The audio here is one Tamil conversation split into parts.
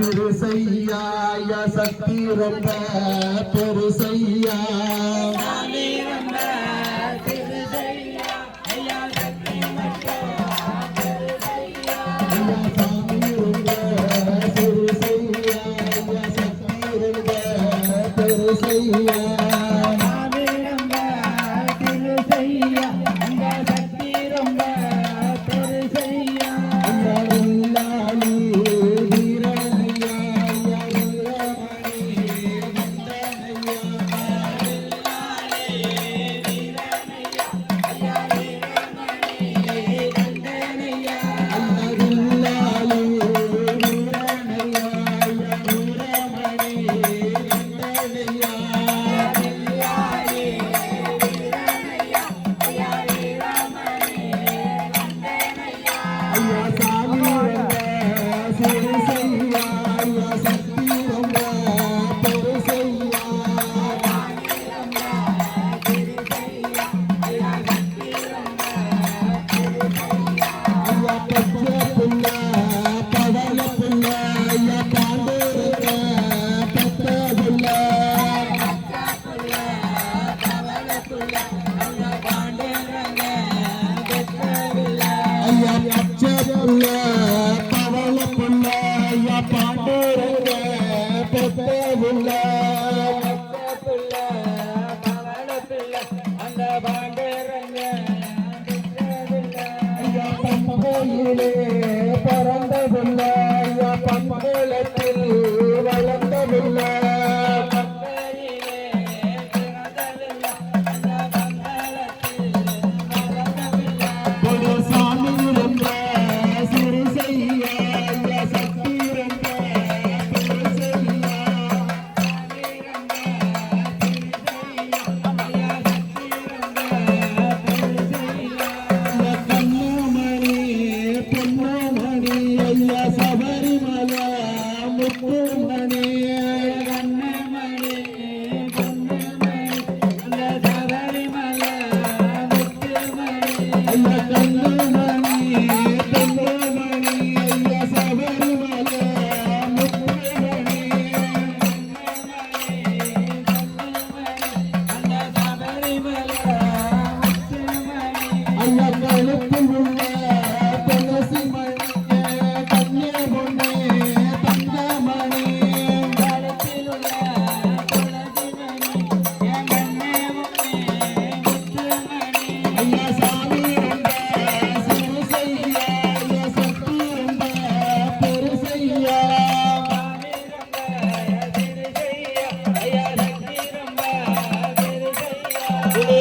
திருசையா சக்தி ரொம்ப பெருசையா பெருசையா Yeah. சொல்ல பவள புள்ள. பாண்டுரங்க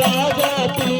राजा तू